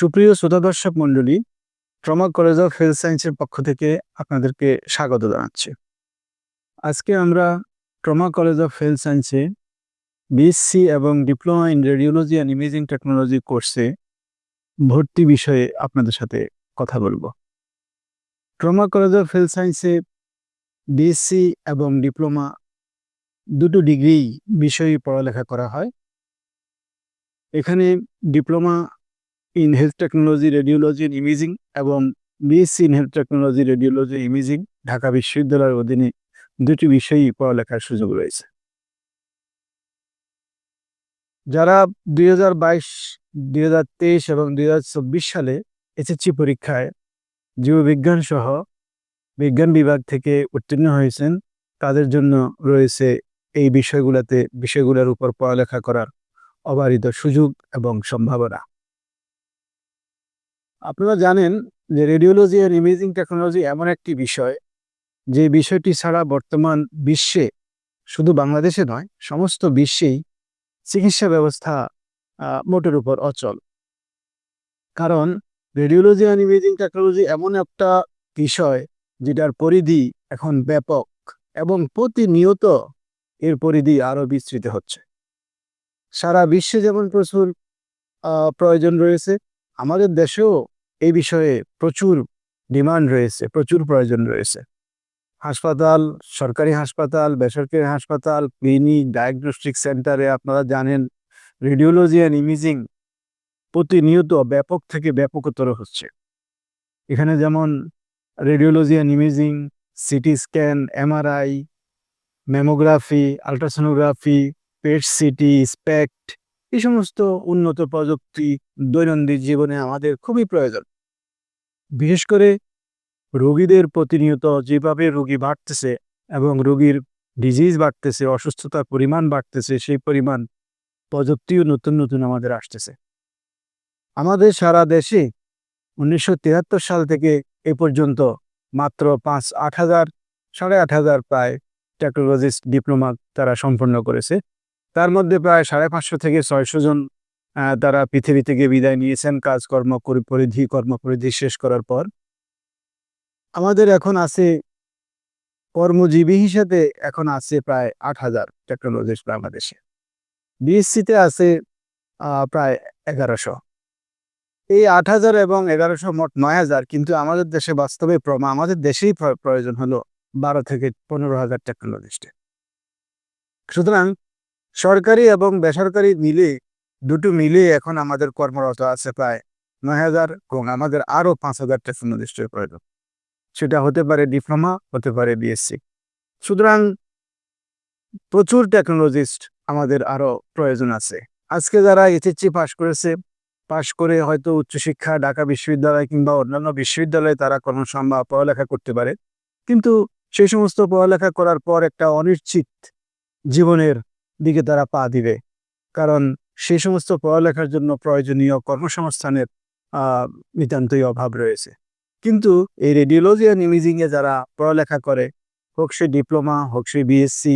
সুপ্রিয় শ্রোতা দর্শক মণ্ডলী, ট্রমা কলেজ অফ হেলথ সায়েন্সের পক্ষ থেকে আপনাদেরকে স্বাগত জানাচ্ছি। আজকে আমরা ট্রমা কলেজ অফ হেলথ সায়েন্সে বিএসসি এবং diploma in radiology and imaging technology কোর্সে ভর্তি বিষয়ে আপনাদের সাথে কথা বলব। ট্রমা কলেজ অফ হেলথ সায়েন্সে বিএসসি এবং ডিপ্লোমা দুটো ডিগ্রি বিষয়ে পড়ালেখা করা হয়। এখানে diploma in health technology radiology imaging এবং BSc in health technology radiology imaging Dhaka বিশ্ববিদ্যালয়ের অধীনে দুটি বিষয়ই পড়ালেখার সুযোগ রয়েছে। যারা দুই হাজার বাইশ, দুই হাজার তেইশ এবং দুই হাজার চব্বিশ সালে এসএসসি পরীক্ষায় জীববিজ্ঞান সহ বিজ্ঞান বিভাগ থেকে উত্তীর্ণ হয়েছেন, তাদের জন্য রয়েছে এই বিষয়গুলোতে, বিষয়গুলোর উপর পড়ালেখা করার অবারিত সুযোগ এবং সম্ভাবনা। আপনারা জানেন যে রেডিওলজি আর ইমেজিং টেকনোলজি এমন একটি বিষয়, যে বিষয়টি ছাড়া বর্তমান বিশ্বে শুধু বাংলাদেশে নয়, সমস্ত বিশ্বেই চিকিৎসা ব্যবস্থা মোটের উপর অচল। কারণ রেডিওলজি আর ইমেজিং টেকনোলজি এমন একটা বিষয়, যেটার পরিধি এখন ব্যাপক এবং প্রতিনিয়ত এর পরিধি আরও বিস্তৃত হচ্ছে। সারা বিশ্বে যেমন প্রচুর প্রয়োজন রয়েছে, আমাদের দেশেও এই বিষয়ে প্রচুর ডিমান্ড রয়েছে, প্রচুর প্রয়োজন রয়েছে। হাসপাতাল, সরকারি হাসপাতাল, বেসরকারি হাসপাতাল, ক্লিনিক ডায়াগনস্টিক সেন্টারে আপনারা জানেন রেডিওলজি অ্যান্ড ইমেজিং প্রতিনিয়ত ব্যাপক থেকে ব্যাপকতর হচ্ছে। এখানে যেমন radiology and imaging CT scan MRI mammography ultrasonography PET CT SPECT এই সমস্ত উন্নত প্রযুক্তি দৈনন্দিন জীবনে আমাদের খুবই প্রয়োজন। বিশেষ করে রোগীদের প্রতিনিয়ত যেভাবে রোগী বাড়তেছে এবং রোগীর ডিজিজ বাড়তেছে, অসুস্থতার পরিমাণ বাড়তেছে, সেই পরিমাণ প্রযুক্তিও নতুন নতুন আমাদের আসতেছে। আমাদের সারা দেশে উনিশশো তিয়াত্তর সাল থেকে এ পর্যন্ত মাত্র পাঁচ, আট হাজার, সাড়ে আট হাজার প্রায় টেকনোলজিস্ট ডিপ্লোমা তারা সম্পন্ন করেছে। তার মধ্যে প্রায় সাড়ে পাঁচশো থেকে ছয়শো জন তারা পৃথিবী থেকে বিদায় নিয়েছেন। কাজকর্ম করি- পরিধি, কর্মপরিধি শেষ করার পর। আমাদের এখন আছে কর্মজীবী হিসেবে এখন আছে প্রায় আট হাজার টেকনোলজিস্ট বাংলাদেশে। বিএসসিতে আছে প্রায় এগারোশো। এই আট হাজার এবং এগারোশো মোট নয় হাজার কিন্তু আমাদের দেশে বাস্তবে আমাদের দেশেই প্রয়োজন হলো বারো থেকে পনেরো হাজার টেকনোলজিস্টের সুতরাং সরকারি এবং বেসরকারি মিলে দুটো মিলে এখন আমাদের কর্মরত আছে প্রায় নয় হাজার এবং আমাদের আরও পাঁচ হাজার টেকনোলজিস্টের প্রয়োজন। সেটা হতে পারে ডিপ্লোমা, হতে পারে বিএসসি সুতরাং প্রচুর টেকনোলজিস্ট আমাদের আরও প্রয়োজন আছে। আজকে যারা এইচএসসি পাশ করেছে, পাশ করে হয়তো উচ্চশিক্ষা ঢাকা বিশ্ববিদ্যালয় কিংবা অন্যান্য বিশ্ববিদ্যালয়ে তারা কোনো পড়ালেখা করতে পারে। কিন্তু সেই সমস্ত পড়ালেখা করার পর একটা অনিশ্চিত জীবনের দিকে তারা পা দিবে। কারণ সেই সমস্ত পড়ালেখার জন্য প্রয়োজনীয় কর্মসংস্থানের নিতান্তই অভাব রয়েছে। কিন্তু এই রেডিওলজি অ্যান্ড ইমেজিং এ যারা পড়ালেখা করে, হোক সে ডিপ্লোমা, হোক সে বিএসসি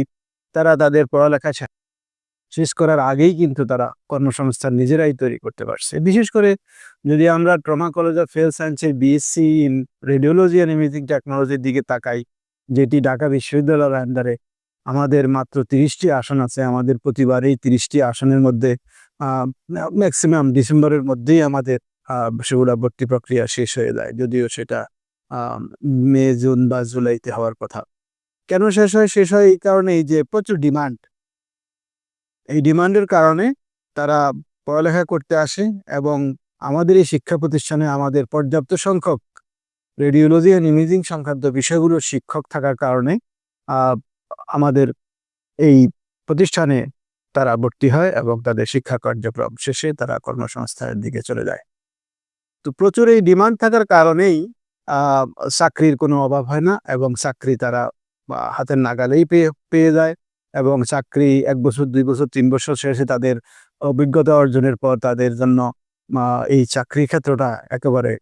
তারা তাদের পড়ালেখা শেষ করার আগেই কিন্তু তারা কর্মসংস্থান নিজেরাই তৈরি করতে পারছে। বিশেষ করে যদি আমরা ট্রমা কলেজ অফ হেলথ সায়েন্সের BSc in radiology and imaging টেকনোলজির দিকে তাকাই, যেটি ঢাকা বিশ্ববিদ্যালয়ের আন্ডারে আমাদের মাত্র তিরিশটি আসন আছে, আমাদের প্রতিবারেই তিরিশটি আসনের মধ্যে ম্যাক্সিমাম ডিসেম্বরের মধ্যেই আমাদের সেগুলা ভর্তি প্রক্রিয়া শেষ হয়ে যায়, যদিও সেটা মে, জুন বা জুলাইতে হওয়ার কথা। কেন শেষ হয়? শেষ হয় এই কারণেই যে প্রচুর ডিমান্ড। এই ডিমান্ডের কারণে তারা পড়ালেখা করতে আসে এবং আমাদের এই শিক্ষা প্রতিষ্ঠানে আমাদের পর্যাপ্ত সংখ্যক রেডিওলজি অ্যান্ড ইমেজিং সংক্রান্ত বিষয়গুলোর শিক্ষক থাকার কারণে আমাদের এই প্রতিষ্ঠানে তারা ভর্তি হয় এবং তাদের শিক্ষা কার্যক্রম শেষে তারা কর্মসংস্থানের দিকে চলে যায়। তো প্রচুর এই ডিমান্ড থাকার কারণেই চাকরির কোনো অভাব হয় না এবং চাকরি তারা হাতের নাগালেই পেয়ে পেয়ে যায় এবং চাকরি এক বছর, দুই বছর, তিন বছর শেষে তাদের অভিজ্ঞতা অর্জনের পর তাদের জন্য এই চাকরি ক্ষেত্রটা একেবারে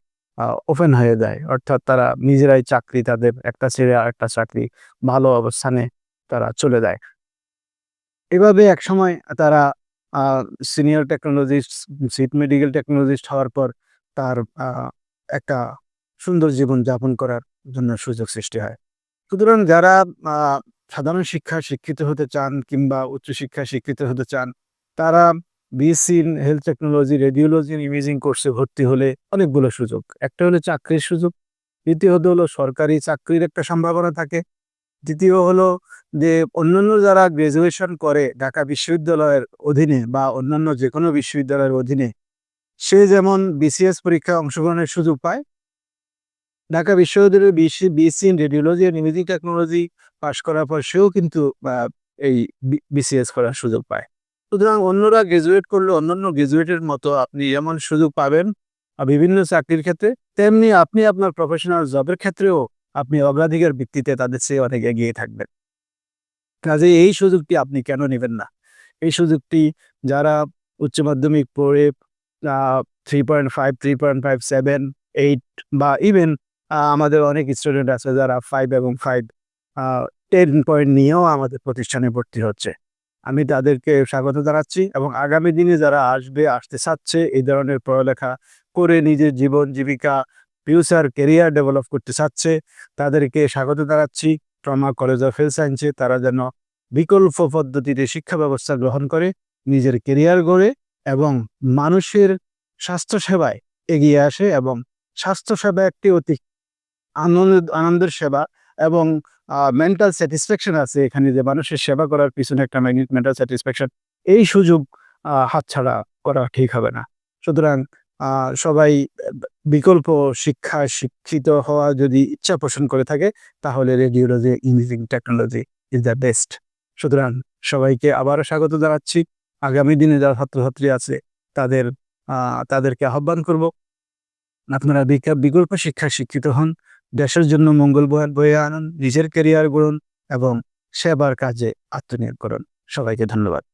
ওপেন হয়ে যায়। অর্থাৎ তারা নিজেরাই চাকরি, তাদের একটা ছেড়ে আর একটা চাকরি ভালো অবস্থানে তারা চলে যায়। এভাবে এক সময় তারা সিনিয়র টেকনোলজিস্ট সিট মেডিকেল টেকনোলজিস্ট হওয়ার পর তার একটা সুন্দর জীবন যাপন করার জন্য সুযোগ সৃষ্টি হয়। সুতরাং যারা সাধারণ শিক্ষা শিক্ষিত হতে চান কিংবা উচ্চশিক্ষায় শিক্ষিত হতে চান, তারা BSc in health technology radiology imaging কোর্সে ভর্তি হলে অনেকগুলো সুযোগ। একটা হলো চাকরির সুযোগ, দ্বিতীয়ত হলো সরকারি চাকরির একটা সম্ভাবনা থাকে। দ্বিতীয় হলো যে অন্যান্য যারা গ্রাজুয়েশন করে ঢাকা বিশ্ববিদ্যালয়ের অধীনে বা অন্যান্য যে কোনো বিশ্ববিদ্যালয়ের অধীনে, সে যেমন বিসিএস পরীক্ষায় অংশগ্রহণের সুযোগ পায়। ঢাকা বিশ্ববিদ্যালয়ের বিসি বিএসসি ইন রেডিওলজি আর ইমেজিং টেকনোলজি পাশ করার পর সেও কিন্তু এই বিসিএস করার সুযোগ পায়। সুতরাং অন্যরা গ্রাজুয়েট করলে অন্যান্য গ্রাজুয়েটের মতো আপনি যেমন সুযোগ পাবেন বিভিন্ন চাকরির ক্ষেত্রে। তেমনি আপনি আপনার প্রফেশনাল জবের ক্ষেত্রেও আপনি অগ্রাধিকার ভিত্তিতে তাদের চেয়ে অনেক এগিয়ে থাকবেন। কাজে এই সুযোগটি আপনি কেন নেবেন না? এই সুযোগটি যারা উচ্চ মাধ্যমিক পড়ে three point five three point five seven eight বা ইভেন আমাদের অনেক স্টুডেন্ট আছে যারা ফাইভ এবং ফাইভ টেন পয়েন্ট নিয়েও আমাদের প্রতিষ্ঠানে ভর্তি হচ্ছে। আমি তাদেরকে স্বাগত জানাচ্ছি এবং আগামী দিনে যারা আসবে, আসতে চাচ্ছে, এই ধরনের পড়ালেখা করে নিজের জীবন, জীবিকা ফিউচার কেরিয়ার ডেভেলপ করতে চাচ্ছে, তাদেরকে স্বাগত জানাচ্ছি। ট্রমা কলেজ অফ হেলথ সায়েন্সে তারা যেন বিকল্প পদ্ধতিতে শিক্ষা ব্যবস্থা গ্রহণ করে, নিজের কেরিয়ার গড়ে এবং মানুষের স্বাস্থ্য সেবায় এগিয়ে আসে এবং স্বাস্থ্য সেবা একটি অতি আনন্দ, আনন্দের সেবা এবং মেন্টাল স্যাটিসফ্যাকশন আছে এখানে যে মানুষের সেবা করার পিছনে একটা মেন্টাল স্যাটিসফ্যাকশন এই সুযোগ হাতছাড়া করা ঠিক হবে না। সুতরাং সবাই বিকল্প শিক্ষা শিক্ষিত হওয়া যদি ইচ্ছা পোষণ করে থাকে, তাহলে radiology imaging technology is the best. সুতরাং সবাইকে আবারও স্বাগত জানাচ্ছি। আগামী দিনে যারা ছাত্রছাত্রী আছে, তাদের তাদেরকে আহ্বান করব, আপনারা বিকা- বিকল্প শিক্ষা শিক্ষিত হন, দেশের জন্য মঙ্গল বয়ে আনুন, নিজের ক্যারিয়ার গড়ুন এবং সেবার কাজে আত্মনিয়োগ করুন। সবাইকে ধন্যবাদ।